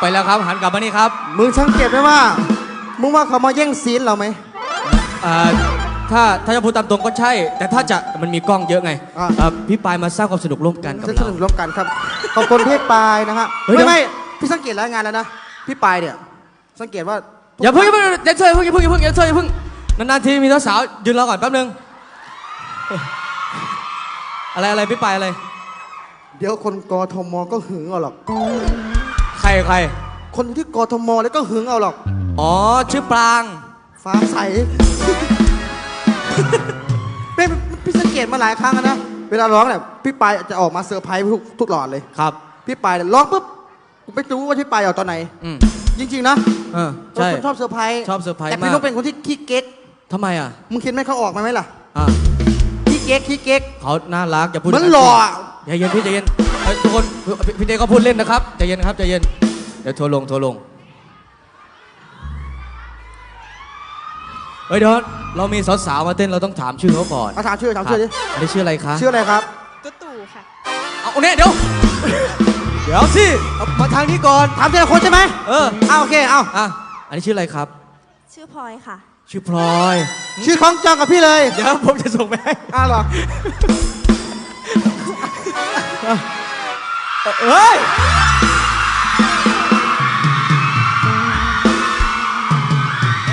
ไปแล้วครับหันกลับมานี่ครับมึงสังเกตไหมว่า มึงว่าเขามาแย่งซีนเราไหมเอ่อถ้าถ้าจะพูดตามตรงก็ใช่ แต่ถ้าจะมันมีกล้องเยอะไงอะเอ่อพี่ปายมาสร้างความสนุกร่วมกันกับจะสเรา นุกร่วมกันครับขอบคุณพี่ปายนะฮะเฮ้ยไม่เดี๋ยว ไม่พี่สังเกตรายงานแล้วนะพี่ปายเนี่ย สังเกตว่าอย่าเพิ่งอย่าเพิ่งอย่าเชยเพิ่งอย่าเพิ่งอย่าเพิ่งอย่าเชยอย่าเพิ่งนานๆทีมีสาวๆยืนรอก่อนแป๊บนึงอะไรอะไรพี่ปายอะไร เดี๋ยวคนกทมก็หึงเอาหรอกใค รใคร คนที่กทมแล้วก็หึงเอาหรอก อ๋อ ชื่อปราง ฟ้าใส เป็นพี่สังเกตมาหลายครั้งแล้วนะ เวลาร้องเนี่ยพี่ปายจะออกมาเซอร์ไพรส์ทุกทุกหลอดเลย ครับ พี่ปายเนี่ยร้องปุ๊บกูไม่รู้ว่าพี่ปายออกตอนไหน อืมจริงๆนะเออเป็นใช่คนชอบเซอร์ไพรส์ชอบเซอร์ไพรส์แต่พี่มากต้องเป็นคนที่ขี้เก๊กทำไมอะ มึงคิดไหมเขาออกมาไหมล่ะอะขี้เก๊กขี้เก๊ก เขาน่ารักอย่าพูดเหมือนย่างหล่อใจเย็นพี่ใจเย็น เอ้ยทุกคนพี่พี่เดก็พูดเล่นนะครับใจเย็นครับใจเย็นเดี๋ยวทัวร์ลงทัวร์ลงเฮ้ยเดี๋ยวเรามีสาวๆมาเต้นเราต้องถามชื่อเขาก่อนเอาถามชื่อถามชื่อดิอันนี้ชื่ออะไรคะชื่ออะไรครับ ตุ๊ตู่ค่ะ เอาเนี่ยเดี๋ยวเดี๋ยวสิเอามาทางนี้ก่อนถามทีละคนใช่ไหมเออเอาโอเคเอาอะอันนี้ชื่ออะไรครับ ชื่อพลอยค่ะ ชื่อพลอย ชื่อของจองกับพี่เลย เดี๋ยวผมจะส่งไปให้อ้าวเหรอ เอ้ย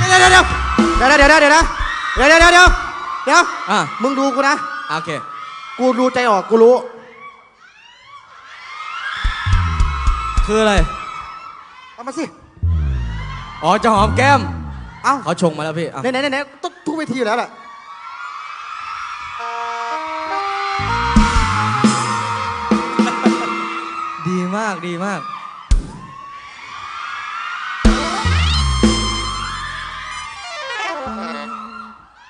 เดี๋ยวเดี๋ยวเดี๋ยวเดี๋ยวเดี๋ยวเดี๋ยวเดี๋ยวนะเดี๋ยวเดี๋ยวเดี๋ยวเดี๋ยวเดี๋ยวอะมึงดูกูนะ โอเค กูดูใจออกกูรู้ คืออะไร เอามาสิ อ๋อจะหอมแก้ม เอ้าเขาชงมาแล้วพี่อะไหนไหนไหนไหนต้องทุกเวทีอยู่แล้วแหละากดีมาก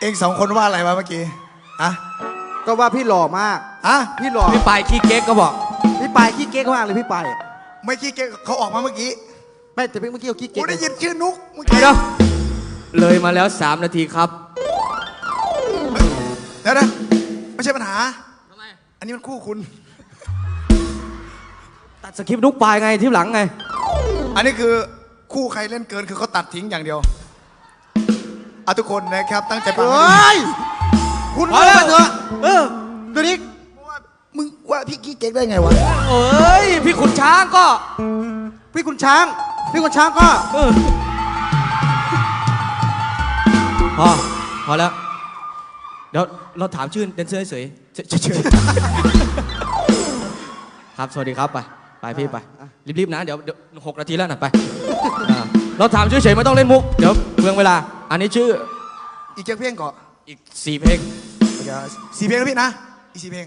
เองสองคนว่าอะไรวะเมื่อกี้อะก็ว่าพี่หล่อมากอะพี่หล่อพี่ปายขี้เก๊กก็บอก พี่ปายขี้เก๊กมากเลยพี่ปายอะไม่ขี้เก๊กเขาออกมาเมื่อกี้ไม่แต่เมื่อกี้เขาขี้กูเก๊กได้ยินชื่อนุกเมื่อกี้เดี๋ยวเลยมาแล้ว 3 นาทีครับเดี๋ยวนะไม่ใช่ปัญหาอันนี้มันคู่คุณ ตัดสคริปต์นุกปลายไงที่หลังไง อันนี้คือคู่ใครเล่นเกินคือเขาตัดทิ้งอย่างเดียวเอาทุกคนนะครับตั้งใจเฮฟังให้ดี้ยคุณพอเลิแล้วกเถอะเออเดี๋ยวนี้ว่ามึงว่าพี่ขี้เก๊กได้ไงวะเอ้ยพี่ขุนช้างก็ พี่คุณช้าง พี่คุณช้างก็เออพอพอแล้ว เดี๋ยวเราถามชื่อแดนเซอร์เฉยๆเฉยเฉยๆครับ สวัสดีครับไป ไปพี่ไป รีบๆนะ เดี๋ยวเดี๋ยวหกนาทีแล้วนะไปอ่าเราถามชื่อเฉยไม่ต้องเล่นมุก เดี๋ยวเปลืองเวลา อันนี้ชื่ออีกเจ็ดเพลงก่อนอีกสี่เพลงเดี๋ยวสี่เพลงนะพี่นะ อีกสี่เพลง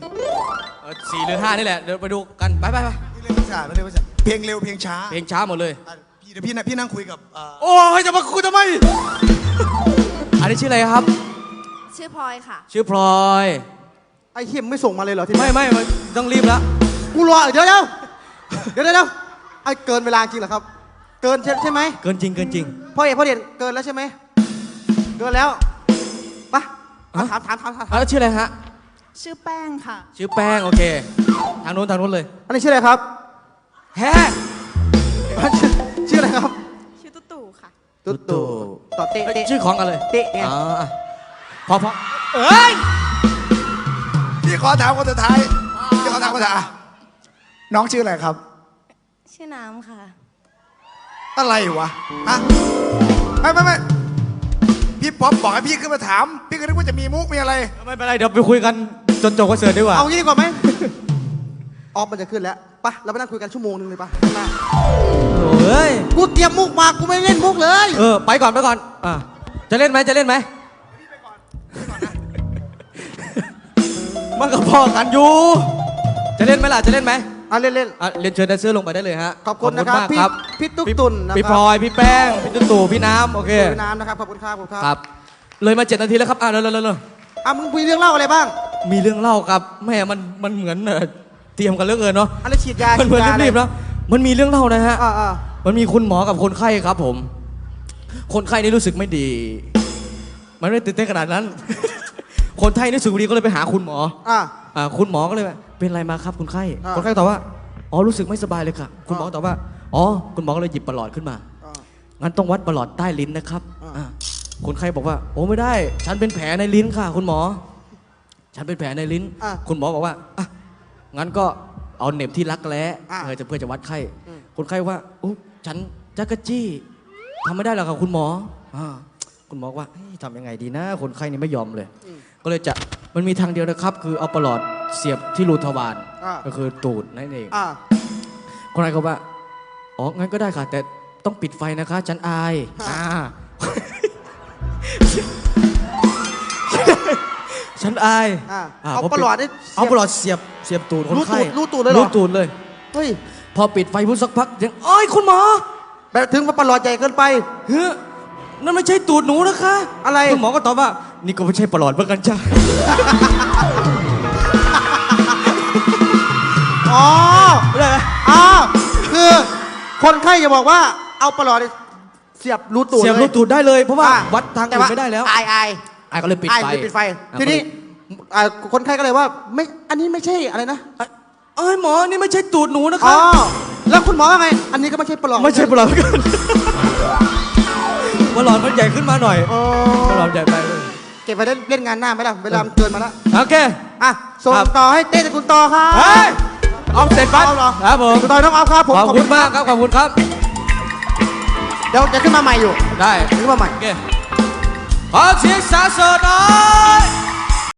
เออสี่หรือห้านี่แหละ เดี๋ยวไปดูกันไปไปไปเร็วช้าเร็วช้าเพลงเร็วเพลงช้าเพลงช้าหมดเลย อะพี่เดี๋ยวพี่นะพี่นั่งคุยกับเอ่อโอ้ยจะมาคุยทำไม อันนี้ชื่ออะไรครับ ชื่อพลอยค่ะ ชื่อพลอย ไอ้เฮียมงไม่ส่งมาเลยเหรอทีไม่นี้ไม่ไม่ต้องรีบแล้วกูรอเดี๋ยวเดี๋ยวเดี๋ยว เดี๋ยวเดี๋ยวไอ้เกินเวลาจริงเหรอครับ เกินใช่ใช่ไหมเกินจริงเกินจริง พ่อเอกพ่อเด่นเกินแล้วใช่ไหมเกินแล้วไปะฮะถามถามถามถามอะแล้วชื่ออะไรฮะ ชื่อแป้งค่ะ ชื่อแป้งโอเค ทางนู้นทางนู้นเลย อันนี้ชื่ออะไรครับแฮะชื่อชื่ออะไรครับชื่อตุ๊ตู่ค่ะ ตุ๊ดตู่ต่อเตะเอ้ยเตะ ชื่อของกันเลยเตะเนี่ยอ๋ออะพอพอเอ้ย พี่ขอถามคนสุดท้ายพี่ขอถามคนสุดท้ายอะน้องชื่ออะไรครับ ชื่อน้ำค่ะ อะไรวะฮะไม่ไม่ไม่พี่ป๊อปบอกให้พี่ขึ้นมาถาม พี่ก็นึกว่าจะมีมุกมีอะไร ไม่เป็นไรเดี๋ยวไปคุยกันจนจบคอนเสิร์ตดีกว่า เอางี้ดีกว่าไหม ออฟมันจะขึ้นแล้วไปะเราไปนั่งคุยกันชั่วโมงนึงเลยปะมาเฮ้ย กูเตรียมมุกมากูไม่เล่นมุกเลย เออ ไปก่อนไปก่อน อะ จะเล่นไหมจะเล่นไหมมันก็พอกันอยู่ จะเล่นไหมล่ะ จะเล่นไหม อะเล่นเล่นอะเรียนเชิญแดนเซอร์ลงไปได้เลยฮะขอบคุณนะครับมากพี่ครับพี่ตุ๊กตุ่นนะครับพี่พลอยพี่แป้งพี่ตุ๊ตู่พี่น้ำโอเคพี่น้ำนะครับขอบคุณครับขอบคุณคครัรับบเลยมาเจ็ดนาทีแล้วครับอะเร็วเร็วเร็วเร็วอะมึงมีเรื่องเล่าอะไรบ้าง มีเรื่องเล่าครับแม่มันมันเหมือนเอ่อเตรียมกันเหลือเกินเนาะอะไรฉีดยามันเหมือนฉีดยารีบๆแล้วมันมีเรื่องเล่านะฮะอ่าอ่ามันมีคุณหมอกับคนไข้ครับผม คนไข้นี่รู้สึกไม่ดี มันไม่ตื่นเต้นขนาดนั้น คนไข้นี่รู้สึกไม่ดีก็เลยไปหาคุณหมออ่า อ่าคุณหมอก็เลยว่าเป็นอะไรมาครับคุณไข้อ่าคนไข้ตอบว่าอ๋อรู้สึกไม่สบายเลยค่ะคุณหมอตอบว่าอ๋ออ๋อคุณหมอก็เลยหยิบประหลอดขึ้นมา อ่า งั้นต้องวัดประหลอดใต้ลิ้นนะครับอ่า อ่าคนไข้บอกว่า โอ้ไม่ได้ ฉันเป็นแผลในลิ้นค่ะ คุณหมอ ฉันเป็นแผลในลิ้น อะคุณหมอบอกว่าอะงั้นก็เอาเหน็บที่รักแร้อะเออจะเพื่อจะวัดไข้อืม คนไข้ว่าอุ๊ยฉันจักรจี้ทำไม่ได้หรอกครับคุณหมออ่าคุณหมอว่าเฮ้ยทำยังไงดีนะ คนไข้นี่ไม่ยอมเลย ก็เลยจะมันมีทางเดียวนะครับ คือเอาประหลอดเสียบที่รูทวารอ่า ก็คือตูดนั่นเอง อ่าคนไข้ก็ว่า อ๋อ งั้นก็ได้ค่ะ แต่ต้องปิดไฟนะคะ ฉันอายอ่าฉันอายอ่าอ่าเอาพประหลอดนี่ เอาประหลอดเสียบ เสียบตูดคนไข้รูตูดรูตูดเลยเหรอ รูตูดเลย เฮ้ยพอปิดไฟพุ่สักพักยังอ้อยคุณหมอแบบถึงว่าประหลอดใหญ่เกินไป เฮ้ยนั่นไม่ใช่ตูดหนูนะคะ อะไร คุณหมอก็ตอบว่า นี่ก็ไม่ใช่ประหลอดเหมือนกันจ้าอ๋อไม่ได้ไหมอ้าวคือคนไข้จะบอกว่าเอาประหลอดเสียบรูตูดเสียบลรูตูดได้เลยเพราะว่าอ่วัดทางแต่อื่นไม่ได้แล้วอายอายอายก็เลยปิดอายไฟเลยปิดไฟอะทีนี้อ่าคนไข้ก็เลยว่าไม่อันนี้ไม่ใช่อะไรนะเอ้ยหมอนี่ไม่ใช่ตูดหนูนะอ๋คะอแล้วคุณหมอว่าไง อันนี้ก็ไม่ใช่ประหลอดไม่ใช่ประหลอดเหมือนกันประหลอดมันใหญ่ขึ้นมาหน่อยอ๋อประหลอดใหญ่ไป เลยเก็บไปได้เล่นงานหน้าไหมล่ะเวลามันเกินมาแล้วโอเค อะส่งครับ ต่อให้เต้ตระกุลต่อครับเฮ้ยออฟเสร็จปั๊บเอาเหรอครับผมต่อน้องออฟครับผมขอบคุณมากครับขอบคุณครับเดี๋ยวจะขึ้นมาใหม่อยู่ได้ ขึ้นมาใหม่ โอเคขอเสียงสาเสริญหน่อย